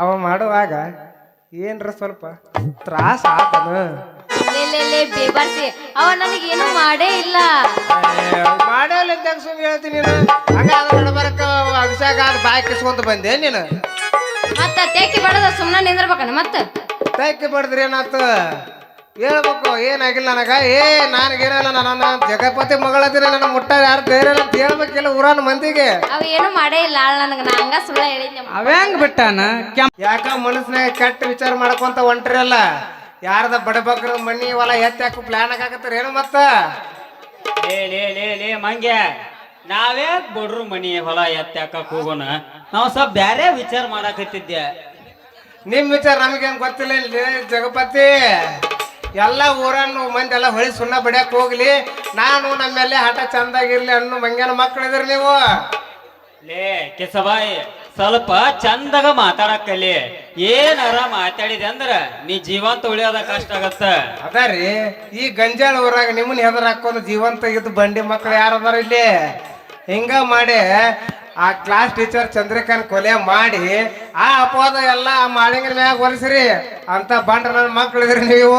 ಅವ ಮಾಡುವಾಗ ಏನ್ರ ಸ್ವಲ್ಪ ತ್ರಾಸ ಆತನ ಲೇ ಲೇ ಲೇ ಬೇಬಾರ್ಸಿ. ಅವ ನನಗೇನು ಮಾಡೇ ಇಲ್ಲ. ಮಾಡಲ್ಲ ಅಂತ ಸುಮ್ಮನೆ ಹೇಳ್ತೀನಿ ನೀನು? ಹಂಗ ಅದ ನಡಬರಕ ಅಭಿಷೇಕ ಅದು ಬಾಯಿ ಕಿಸ್ಕೊಂತ ಬಂದೆ ನೀನು. ಮತ್ತ ತೇಕಿ ಬಡದ ಸುಮ್ಮನೆ ನಿಂದಿರ್ಬೇಕಣ್ಣ ಮತ್ತ? ತೈಕೆ ಬಡದ್ರಿ ಏನಾತು ಹೇಳ್ಬೇಕು ಏನಾಗಿಲ್ಲ ನನಗ? ಏ ನನಗೇನಲ್ಲ ನನ್ನ ಜಗಪತಿ ಮಗಳದಿನ ನನ್ನ ಮುಟ್ಟ ಯಾರು ಧೈರ್ಯ ಇಲ್ಲ ಅಂತ ಹೇಳ್ಬೇಕಿಲ್ಲ ಊರನ ಮಂದಿಗೆ. ಅವ ಏನು ಮಾಡೇ ಇಲ್ಲ ನನಗೆ ನನಗ ನಾ ಹಂಗ ಸುಳ್ಳ ಹೇಳಿದ್ನೆ ಅವ್ಯಾಂಗ್ ಬಿಟ್ಟಾನ? ಕೆಂಪ್ ಯಾಕ ಮನಸ್ಸಿನಾಗ ಕೆಟ್ಟ ವಿಚಾರ ಮಾಡ್ಕೊಂತ ಹೊಂಟ್ರಲ್ಲ? ಯಾರದ ಬಡಬಗ್ರ ಮನಿ ಹೊಲ ಎತ್ತಾಕ ಪ್ಲಾನ್ ಆಗತ್ತಾರ ಏನು ಮತ್ತ? ಲೇ ಲೇ ಲೇ ಲೇ ಮಂಗ್ಯ ನಾವೇ ಬಡ್ರು ಮನಿ ಹೊಲ ಎತ್ತಾಕ ಹೋಗೋಣ. ನಾವು ಸ್ವಲ್ಪ ಬ್ಯಾರೆ ವಿಚಾರ ಮಾಡಾಕತ್ತಿದ್ದೆ. ನಿಮ್ ವಿಚಾರ ನಮಗೇನ್ ಗೊತ್ತಿಲ್ಲ ಇಲ್ಲಿ ಜಗಪತಿ. ಎಲ್ಲ ಊರನ್ನು ಮಂದಿ ಎಲ್ಲ ಹೊಳಿ ಸುಣ್ಣ ಬಡಿಯಕ್ಕೆ ಹೋಗ್ಲಿ. ನಾನು ನಮ್ಮೆಲ್ಲ ಹಠ ಚಂದಾಗಿರ್ಲಿ ಅನ್ನೋ ಮಂಗ್ಯನ ಮಕ್ಕಳಿದ್ರಿ ನೀವು. ಲೇ ಕೆಸಬಾಯಿ ಸ್ವಲ್ಪ ಚಂದಾಗ ಮಾತಾಡಕ್ಕಲ್ಲಿ. ಏನಾರ ಮಾತಾಡಿದೆ ಅಂದ್ರ ನೀ ಜೀವಂತ ಉಳಿಯೋದ ಕಷ್ಟ ಆಗತ್ತ. ಅದಾರಿ ಈ ಗಂಜಾಳ ಊರಾಗ ನಿಮ್ಮನ್ನ ಹೆದರ್ ಹಾಕೊಂಡು ಜೀವಂತ ಇದ್ದು ಬಂಡಿ ಮಕ್ಳು ಯಾರದಾರ ಅದಾರ ಇಲ್ಲಿ? ಹಿಂಗ ಮಾಡಿ ಆ ಕ್ಲಾಸ್ ಟೀಚರ್ ಚಂದ್ರಕಾಂತ್ ಕೊಲೆ ಮಾಡಿ, ಆ ಅಪವಾದ ಎಲ್ಲ ಆ ಮಾಳಿಂಗನ ಮ್ಯಾಗ ಹೊಲಿಸ್ರಿ ಅಂತ ಬಂಡ್ರ ನನ್ನ ಮಕ್ಳಿದ್ರಿ ನೀವು.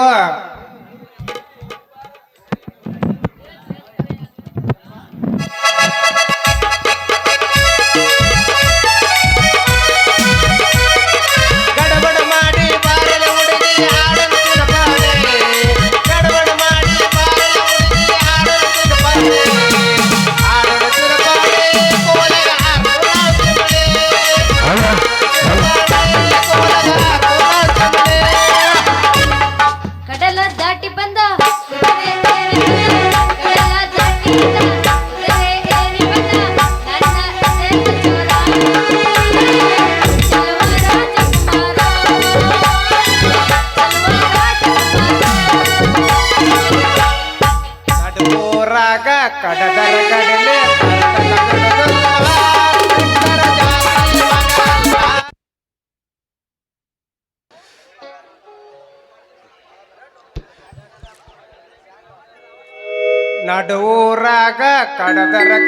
guitarra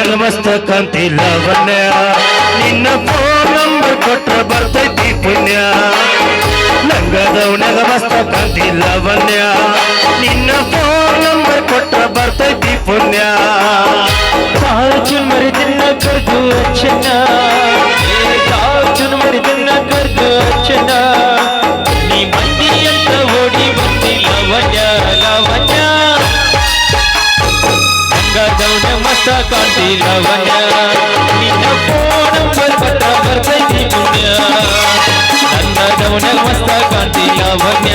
ಲಂಗದವನೆಲ್ಲ ಮಸ್ತ ಕಾಂತಿ ಲಾವಣ್ಯ ನಿನ್ನ ಫೋನ್ ನಂಬರ್ ಕೊಟ್ರ ಬರ್ತೈತಿ ಪುಣ್ಯ. ಲಂಗದವನೆಲ್ಲ ಮಸ್ತ ಕಾಂತಿ ಲಾವಣ್ಯ ನಿನ್ನ ಫೋನ್ ನಂಬರ್ ಕೊಟ್ರ ಬರ್ತೈತಿ ಪುಣ್ಯ. ಕಾಚುನ್ ಮರಿದಿನ್ನ ಕರ್ದು ಅಚ್ಚನ ಕಾಂತಿ ಲವಣ್ಯ ನಿನ್ನ ಫೋನ್ ನಂಬರ್ ಬರ್ತೈತಿ ಪುಣ್ಯ ಗಂಗಾದವನ ಮಸ್ತ ಕಾಂತಿ ಲವಣ್ಯ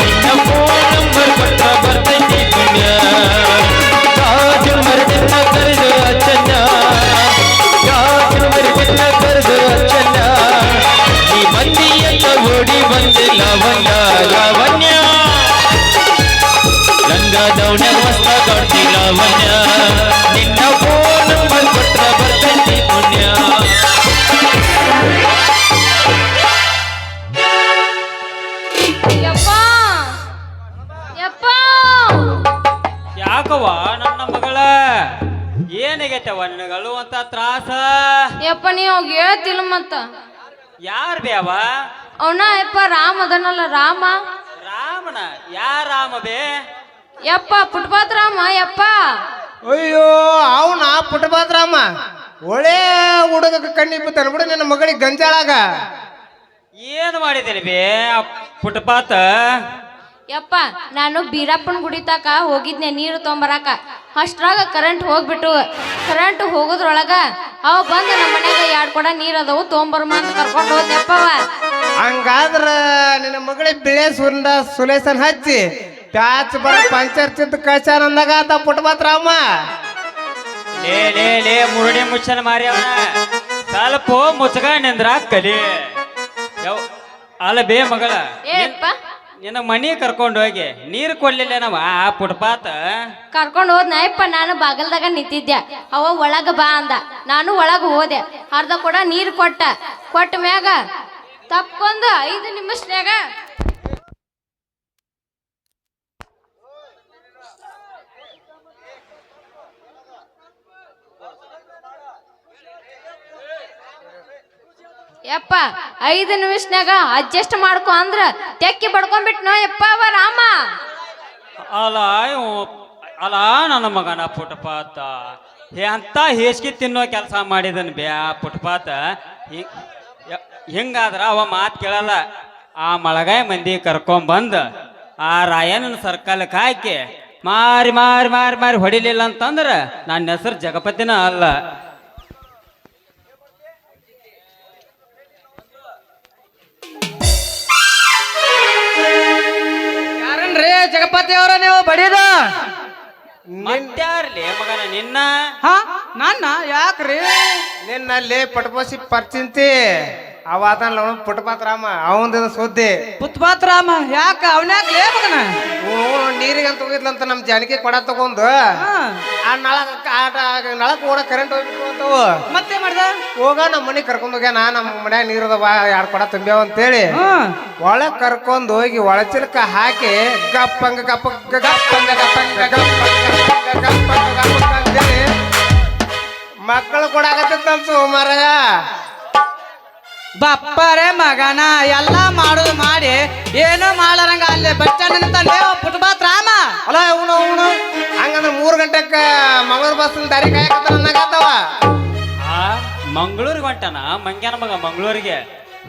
ನಿನ್ನ ಫೋನ್ ನಂಬರ್ ಬರ್ತೈತಿ ಪುಣ್ಯ ಕಾಜು ಮರದಿನ ಕರೆದು ಅಚ್ಚನ್ನ ಕಾಜು ಮರದಿನ ಕರೆದು ಅಚ್ಚನ್ನ ಈ ಮಂದಿಯೆಲ್ಲ ಓಡಿ ಬಂದೆ ಲವಣ್ಯ ಲವಣ್ಯ ಲಂಗದವನ ಮಸ್ತ ಕಾಡ್ತಿ ಲಾವಣ್ಯ ಯಪ್ಪ ನೀ ಅವಾಗ ಹೇಳ್ತಿಲ್ಲ ಮತ್ತ. ಯಾರ್ ಬೇವ ಅವನ ಯಪ್ಪ ರಾಮ ಅದನಲ್ಲ ರಾಮ? ರಾಮನ? ಯಾರ ರಾಮ ಬೇ? ಯಪ್ಪ ಪುಟ್ಪಾತ್ ರಾಮ ಯಪ್ಪ. ಅಯ್ಯೋ ಅವನ ರಾಮ? ಒಳ್ಳೆ ಹುಡುಗ ಕಣ್ಣಿ ಬಿತ್ತಾನ ಬಿಡು ನಿನ್ನ ಮಗಳಿಗೆ ಗಂಜಾಳಾಗ. ಏನು ಮಾಡಿದ್ದೀನಿ ಬೇ ಆ ಪುಟ್ಪಾತ? ಯಪ್ಪ ನಾನು ಬೀರಪ್ಪನ ಗುಡಿ ತಕ ಹೋಗಿದ್ನೆ ನೀರು ತೊಂಬರಾಕ. ಅಷ್ಟ್ರಾಗ ಕರೆಂಟ್ ಹೋಗ್ಬಿಟ್ಟು ಕರೆಂಟ್ ಹೋಗೋದ್ರೊಳಗ ಅವ ಬಂದು ನಮ್ಮ ಮನ್ಯಾಗ ಎರಡು ಕೊಡ ನೀರು ಅದಾವು ತೊಂಬರ್ಮ ಅಂತ ಕರ್ಕೊಂಡು ಹೋದ್ನಪ್ಪವ ಹಂಗಾದ್ರ ನಿನ್ನ ಮಗಳ ಬಿಳೆ ಸುಂದ ಸುಲೇಸನ್ ಹಚ್ಚಿ ಪ್ಯಾಚ್ ಬರ ಪಂಚರ್ ಚಿಂತ ಕಳ್ಸ್ಯಾನ ಅಂದಾಗ ಆತ ಪುಟ್ಬಾತ್ ರಾಮ ಲೇ ಲೇ ಲೇ ಮುರುಡಿ ಮುಚ್ಚನ ಮಾರ್ಯವ ಅವನ. ಸ್ವಲ್ಪ ಮುಚ್ಚಗ ನಿಂದ್ರ ಕಲಿ. ಯವ್ ಅಲ್ಲ ಬೇ ಮಗಳ. ಏಪ್ಪ ನಿನ್ನ ಮನಿ ಕರ್ಕೊಂಡು ಹೋಗಿ ನೀರು ಕೊಡ್ಲಿಲ್ಲ ನಾವ, ಆ ಪುಟ್ಪಾತ. ಕರ್ಕೊಂಡು ಹೋದ್ ನಾಯಪ್ಪ, ನಾನು ಬಾಗಲ್ದಾಗ ನಿಂತಿದ್ದೆ. ಅವ ಒಳಗ ಬಾ ಅಂದ. ನಾನು ಒಳಗ ಹೋದೆ. ಅರ್ಧ ಕೂಡ ನೀರು ಕೊಟ್ಟ. ಕೊಟ್ಟ ಮ್ಯಾಗ ತಪ್ಕೊಂದು ಐದು ನಿಮಿಷನ್ಯಾಗ ಯಪ್ಪ, ಐದು ನಿಮಿಷನಾಗ ಅಡ್ಜಸ್ಟ್ ಮಾಡ್ಕೊ ಅಂದ್ರ ತೆಕ್ಕಿ ಬಡ್ಕೊಂಡ್ಬಿಟ್ನೋ ಯಪ್ಪ ಅವ ರಾಮ. ಅಲ್ಲ ಅಲ್ಲ ನನ್ನ ಮಗನ ಪುಟ್ಪಾತ. ಎಂತ ಹೇಸಿಗೆ ತಿನ್ನೋ ಕೆಲಸ ಮಾಡಿದನ್ ಬ್ಯಾ ಪುಟ್ಪಾತ. ಹಿಂಗಾದ್ರ ಅವ ಮಾತು ಕೇಳಲ್ಲ. ಆ ಮಳಗಾಯ ಮಂದಿ ಕರ್ಕೊಂಬಂದು ಆ ರಾಯನ ಸರ್ಕಲ್ಗೆ ಹಾಕಿ ಮಾರಿ ಮಾರಿ ಮಾರಿ ಮಾರಿ ಹೊಡಿಲಿಲ್ಲ ಅಂತಂದ್ರ ನನ್ನ ಹೆಸರು ಜಗಪತಿನ ಅಲ್ಲ. ಜಗಪತಿ ಅವರ ನೀವು ಬಡಿದ? ಮತ್ತಾರ್ಲಿ ಮಗನ ನಿನ್ನ? ಹಾ? ನನ್ನ? ಯಾಕ್ರಿ? ನಿನ್ನಲ್ಲಿ ಪಟಪಸಿ ಪರ್ಚಿಂತಿ. ಅವ ಅದನ್ನ ಪುಟ್ಬಾತ್ ರಾಮ ಅವಂದ ಸುದ್ದಿ ಪುತ್ಪಾತ್ರಾಮ ಯಾಕ ಅವನ್ಯಾಕ ಲೇ ಮಗನ ನೀರಿಗೆ ಅಂತ ಹೋಗಿದ್ಲಂತ ನಮ್ಮ ಜಾನಕಿ ಕೊಡ ತಗೊಂಡು ಆ ನಳಕ ಆಟ ನಳಕ್ ಓಡ ಕರೆಂಟ್ ಹೋಗ್ಬಿಟ್ಟು ಅಂತವು ಮತ್ತೆ ಮಾಡ್ದ ಹೋಗ ನಮ್ಮ ಮನೆಗೆ ಕರ್ಕೊಂಡ್ ಹೋಗ್ಯಾನ ನಮ್ಮ ಮನ್ಯಾಗ ನೀರದವ ಯಾರ ಕೊಡ ತುಂಬ್ಯಾವ ಅಂತೇಳಿ ಒಳಗ್ ಕರ್ಕೊಂಡ್ ಹೋಗಿ ಒಳಚಿಲ್ಕ ಹಾಕಿ ಗಪ್ಪಂಗ ಗಪ್ಪ ಗಪ್ಪಂಗ ಗಪ್ಪಂಗ ಗಪ್ಪಂಗ ಗಪ್ಪಂಗ ಗಪ್ಪಂಗ ಅಂತೇಳಿ ಮಕ್ಕಳು ಕೊಡಾಕತ್ತಿತ್ತಂತು ಮಾರಾಯ ಬಪ್ಪರೆ ಮಗನ ಎಲ್ಲ ಮಾಡೋದು ಮಾಡಿ. ಏನೋ ಮಾಡರಂಗ ಅಲ್ಲಿ? Bus stand Rama. ಅಲ್ಲ ಅವನು ಅವನು. ಹಂಗಂದ್ರೆ ಮೂರು ಗಂಟೆಕ್ಕ ಮಂಗಳೂರು ಬಸ್ ದಾರಿ ಕಾಯಕತ್ತಾನ ಅನ್ನಕತ್ತವ ಆ ಮಂಗಳೂರಿಗೆ ಹೊಂಟನ ಮಂಗ್ಯಾನ ಮಗ ಮಂಗಳೂರಿಗೆ.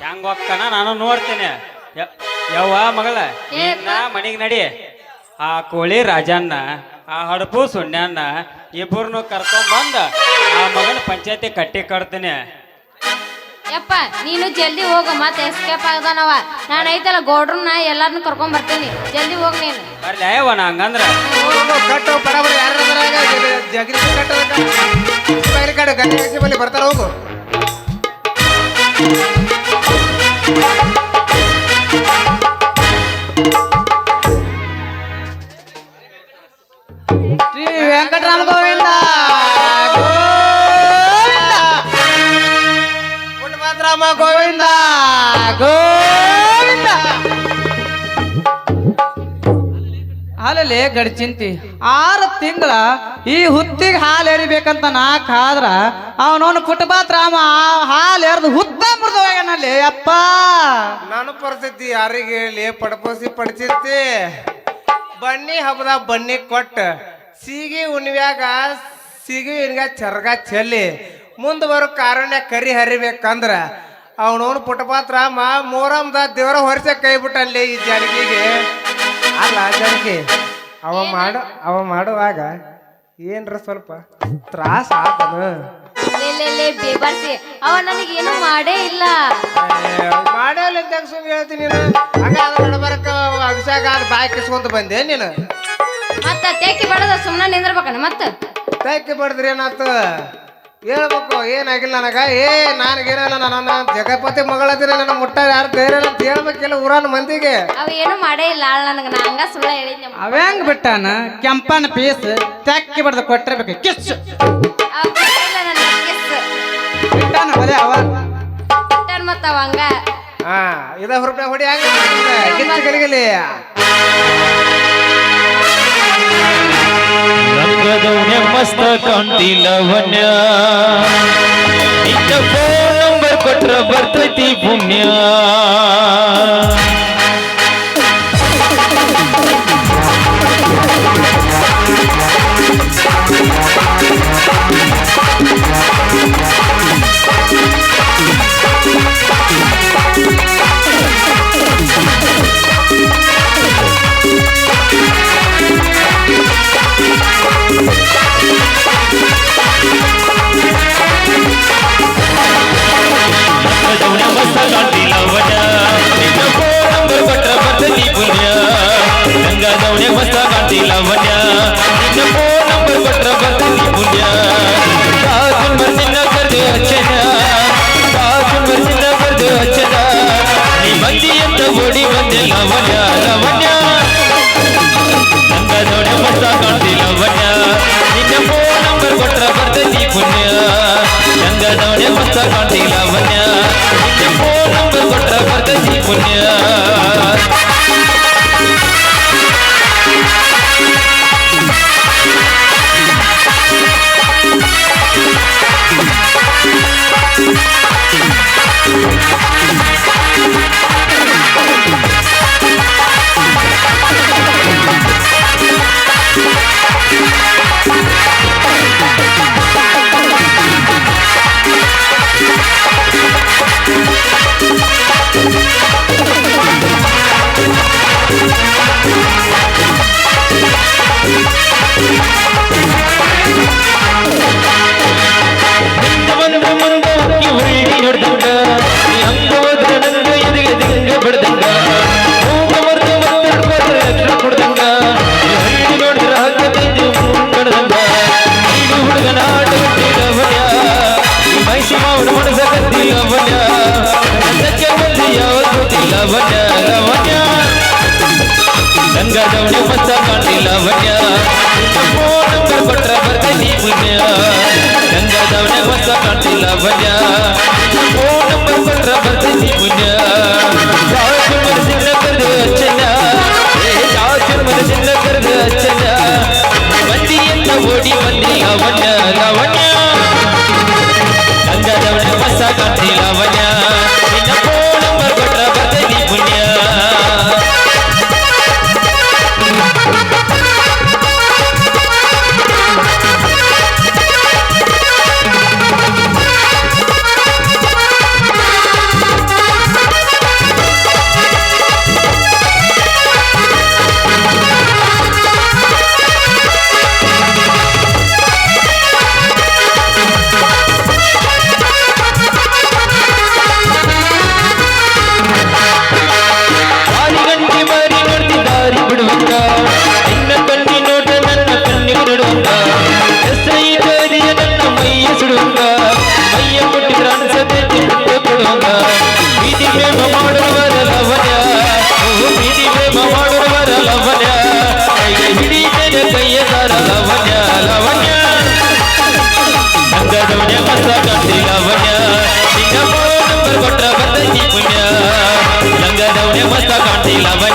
ಹೆಂಗ್ ಹೋಗ್ತಾನ? ನಾನು ನೋಡ್ತೇನೆ. ಯವ್ವ ಮಗಳ ನಿನ್ನ ಮನೆಗೆ ನಡಿ. ಆ ಕೋಳಿ ರಾಜಣ್ಣ ಆ ಹಡಪು ಸುಣ್ಯಣ್ಣ ಇಬ್ಬರನ್ನು ಕರ್ಕೊಂಡ್ಬಂದು ಆ ಮಗನ ಪಂಚಾಯತಿ ಕಟ್ಟಿ ಕಟ್ತೀನಿ. ಯಪ್ಪ ನೀನು ಜಲ್ದಿ ಹೋಗು ಮತ್ತೆ ಎಸ್ಕೇಪ್ ಆಗದಾನವ ನಾನು ಐತಲ್ಲ ಗೌಡ್ರನ್ನ ಎಲ್ಲಾರನ್ನು ಕರ್ಕೊಂಡ್ ಬರ್ತೀನಿ ಜಲ್ದಿ ಹೋಗ್ ನೀನು ಬರ್ಲಿ ಅಯ್ಯವ್ವ ನಾ ಹಂಗಂದ್ರ ಹೋಗು, ಕಟ್ಟು ಬರಬರ ಯಾರ ಜಗರಿ ಕಟ್ಟು ಕಡೆ ಗಂಗೆ ಬಲ್ಲಿ ಬರ್ತಾರ ಹೋಗು ಶ್ರೀ ವೆಂಕಟರಾಮ ಗೋವಿಂದ ಪುಟ್ಟಭದ್ರಾಮ ಗೋವಿಂದ. ಗೋವಿಂದ. ಹಾಲಲ್ಲಿ ಗಡ್ಚಿಂತಿ ಆರು ತಿಂಗಳ ಈ ಹುತ್ತಿಗೆ ಹಾಲು ಎರಿಬೇಕಂತ ನಾಲ್ಕು ಆದ್ರ ಅವನವನು ಪುಟ್ಟಪಾತ್ರಾಮ ಹಾಲು ಎರ್ದು ಹುತ್ತ ಮುರಿದು ಹೋಗ್ಯಾನಲ್ಲಿ. ಅಪ್ಪ. ನಾನು ಪರಿಸ್ಥಿತಿ ಯಾರಿಗೆ ಹೇಳಿ? ಪಡಪೋಸಿ ಪಡಿಸಿರ್ತಿ ಬನ್ನಿ ಹಬ್ಬದ ಬನ್ನಿ ಕೊಟ್ಟ. ಸೀಗಿ ಉಣ್ವ್ಯಾಗ, ಸೀಗಿ ಇನ್ಗ ಚರ್ಗ ಚೆಲ್ಲಿ. ಮುಂದೆ ಬರೋ ಕಾರಣ್ಯ ಕರಿ ಹರಿಬೇಕಂದ್ರ ಅವನವನು ಪುಟಪಾತ್ರ ಮಾ ಮೋರಮ್ದ ದೇವರ ಹೊರಸೆ ಕೈ ಬಿಟ್ಟಲ್ಲಿ ಈ ಜನಕಿಗೆ. ಅಲ್ಲ ಜನಕಿ ಅವ ಮಾಡ ಅವ ಮಾಡುವಾಗ ಏನ್ರ ಸ್ವಲ್ಪ ತ್ರಾಸ ಆತನು ಬೇಬಾರ್ಸಿ ಅವ ನನಗೇನು ಮಾಡೇ ಇಲ್ಲ. ಮಾಡಲ್ಲ ಅಂತ ಸುಮ್ಮನೆ ಹೇಳ್ತೀನಿ ನೀನು. ಹಂಗಾದ್ರೆ ನಡಬರಕ ಅಭಿಷೇಕ ಆದ ಬಾಯಿ ಕಿಸ್ಕೊಂತ ಬಂದೆ ನೀನು. ಮತ್ತ ತೇಕಿ ಬಡದ ಸುಮ್ಮನೆ ನಿಂದ್ರಬೇಕನ ಮತ್ತ? ತೇಕಿ ಬಡದ್ರಿ ಏನಾತು ಹೇಳ್ಬೇಕು ಏನಾಗಿಲ್ಲ ನನಗ ಏ ನನಗೇನಲ್ಲ ನನ್ನ ಜಗಪತಿ ಮಗಳದಿನ ನನ್ನ ಮುಟ್ಟ ಯಾರು ಧೈರ್ಯ ಇಲ್ಲ ಅಂತ ಹೇಳ್ಬೇಕಿಲ್ಲ ಊರನ ಮಂದಿಗೆ. ಅವ ಏನು ಮಾಡೇ ಇಲ್ಲ ಆಳ್ ನನಗ ನಾ ಹಂಗ ಸುಳ್ಳ ಹೇಳಿದ್ನೆ ಅವಂಗ್ ಬಿಟ್ಟಾನ? ಕೆಂಪನ ಪೀಸ್ ತೆಕ್ಕಿ ಬಡ್ದು ಕೊಟ್ಟಿರ್ಬೇಕು ಕಿಸ್. ಅವ ಇಲ್ಲ ನನ್ನ ಕಿಸ್. ಬಿಟ್ಟಾನ ಅದೇ ಅವ? ಬಿಟ್ಟಾನ ಮತ್ತ ಅವ ಹಂಗ. ಹಾ ಇದ ಹುರುಪ್ನ ಹೊಡಿ ಹಂಗ ಗಿಚ್ಚ ಗಲಿಗಲಿ ರಂಗದವನ್ಯ ಮಸ್ತ ಕಾಣ್ತಿಲ್ಲವನ್ಯ ನಿನ್ನ ಫೋನ್ ನಂಬರ್ ಕೊಟ್ರ ಬರ್ತೈತಿ ಪುಣ್ಯ. കൊട്ട പട്ടിയിലവഞ്ഞ പോലും കൊട്ട പറ്റി പുണ്യ ಗಂಗದವನ್ಯ ಪಟ್ಟ ಬರ್ತ ನೀ ಪುಣ್ಯ ಗಂಗದವನ ಹೊಸ ಕಾಣ್ತಿಲ್ಲ ಬನ್ಯ ಫೋನ್ ಪಟ್ಟ ಬರ್ತ ನೀ ಪುಣ್ಯ ஓடி வந்தே அவன ಬಂದರ ಲವಣ್ಯ ಲವಣ್ಯ ಬಂದದವಣ್ಯ ಮಸ ಕಟ್ಟಿ ಲವಣ್ಯ ಸಿಂಗಪ್ಪ ನಂಬರ್ ಕೊಟ್ಟ ಬಂದೈತಿ ಪುಣ್ಯ ಮಸ ಕಾಟಿ ಲವಣ್ಯ